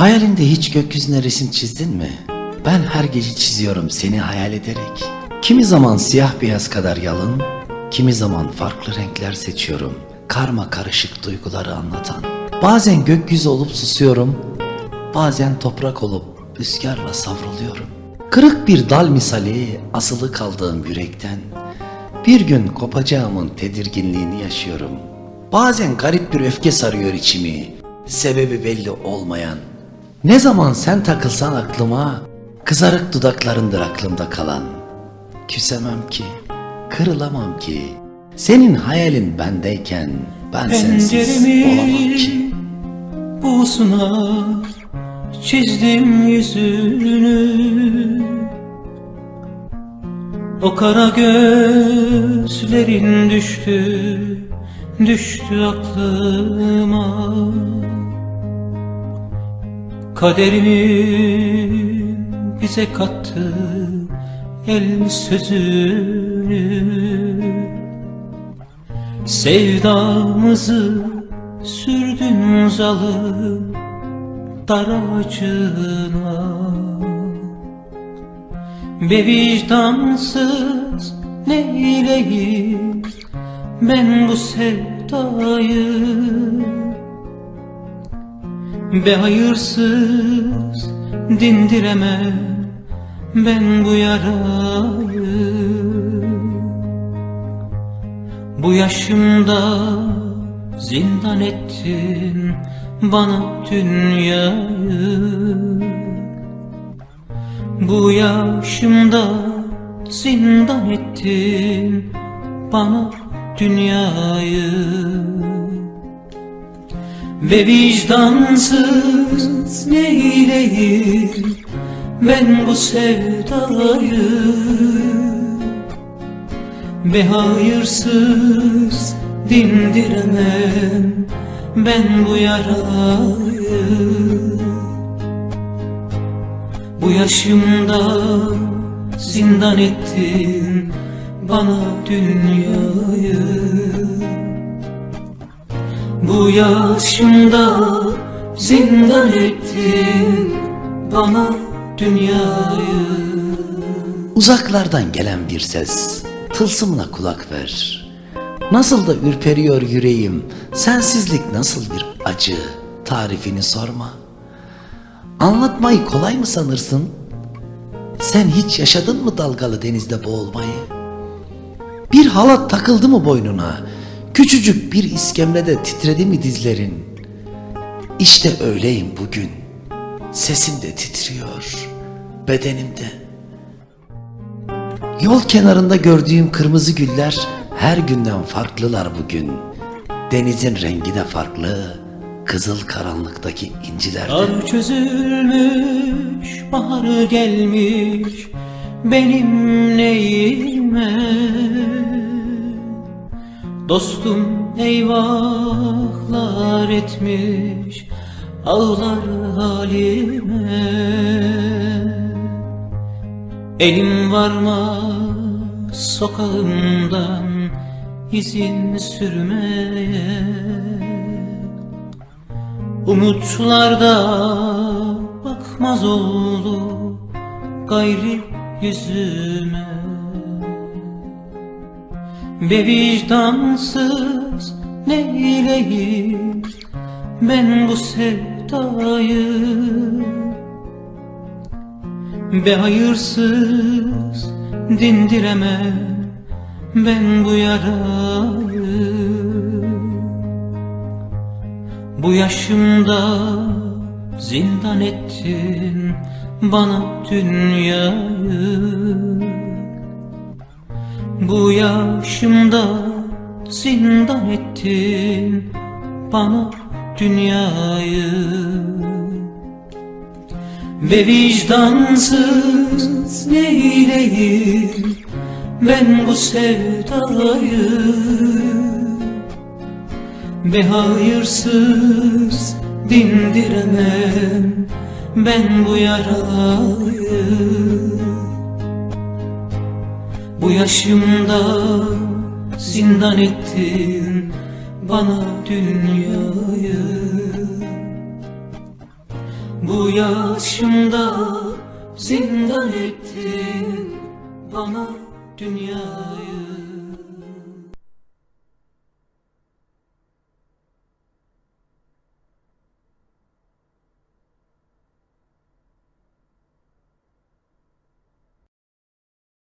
Hayalinde hiç gökyüzüne resim çizdin mi? Ben her gece çiziyorum seni hayal ederek. Kimi zaman siyah beyaz kadar yalın, kimi zaman farklı renkler seçiyorum. Karma karışık duyguları anlatan. Bazen gökyüzü olup susuyorum, bazen toprak olup rüzgarla savruluyorum. Kırık bir dal misali asılı kaldığım yürekten bir gün kopacağımın tedirginliğini yaşıyorum. Bazen garip bir öfke sarıyor içimi, sebebi belli olmayan. Ne zaman sen takılsan aklıma, kızarık dudaklarındır aklımda kalan. Küsemem ki, kırılamam ki, senin hayalin bendeyken ben sensiz olamam ki. Buğusuna çizdim yüzünü O kara gözlerin düştü, düştü aklıma Kaderimin bize kattı el sözünü. Sevdamızı sürdün zalim dar ağacına. Be vicdansız neyleyim ben bu sevdayı Be hayırsız dindiremem ben bu yarayı. Bu yaşımda zindan ettin bana dünyayı. Bu yaşımda zindan ettin bana dünyayı Ve vicdansız neyleyim ben bu sevdayı? Ve hayırsız dindiremem ben bu yarayı? Bu yaşımda zindan ettin bana dünyayı Bu yaşımda zindan ettin bana dünyayı Uzaklardan gelen bir ses, tılsımına kulak ver. Nasıl da ürperiyor yüreğim, sensizlik nasıl bir acı, tarifini sorma. Anlatmayı kolay mı sanırsın? Sen hiç yaşadın mı dalgalı denizde boğulmayı? Bir halat takıldı mı boynuna? Küçücük bir iskemlede titredi mi dizlerin? İşte öyleyim bugün. Sesim de titriyor, bedenimde. Yol kenarında gördüğüm kırmızı güller her günden farklılar bugün. Denizin rengi de farklı, kızıl karanlıktaki inciler de. Kar çözülmüş, bahar gelmiş benim neyime Dostum eyvahlar etmiş ağlar halime. Elim varmaz sokağımdan izin sürmeye. Umutlarda bakmaz oldu gayri yüzüme Be vicdansız neyleyim ben bu sevdayı? Be hayırsız dindiremem ben bu yarayı. Bu yaşımda zindan ettin bana dünyayı Bu yaşımda zindan ettin bana dünyayı. Ve vicdansız neyleyim ben bu sevdayı? Ve hayırsız dindiremem ben bu yarayı Bu yaşımda zindan ettin bana dünyayı. Bu yaşımda zindan ettin bana dünyayı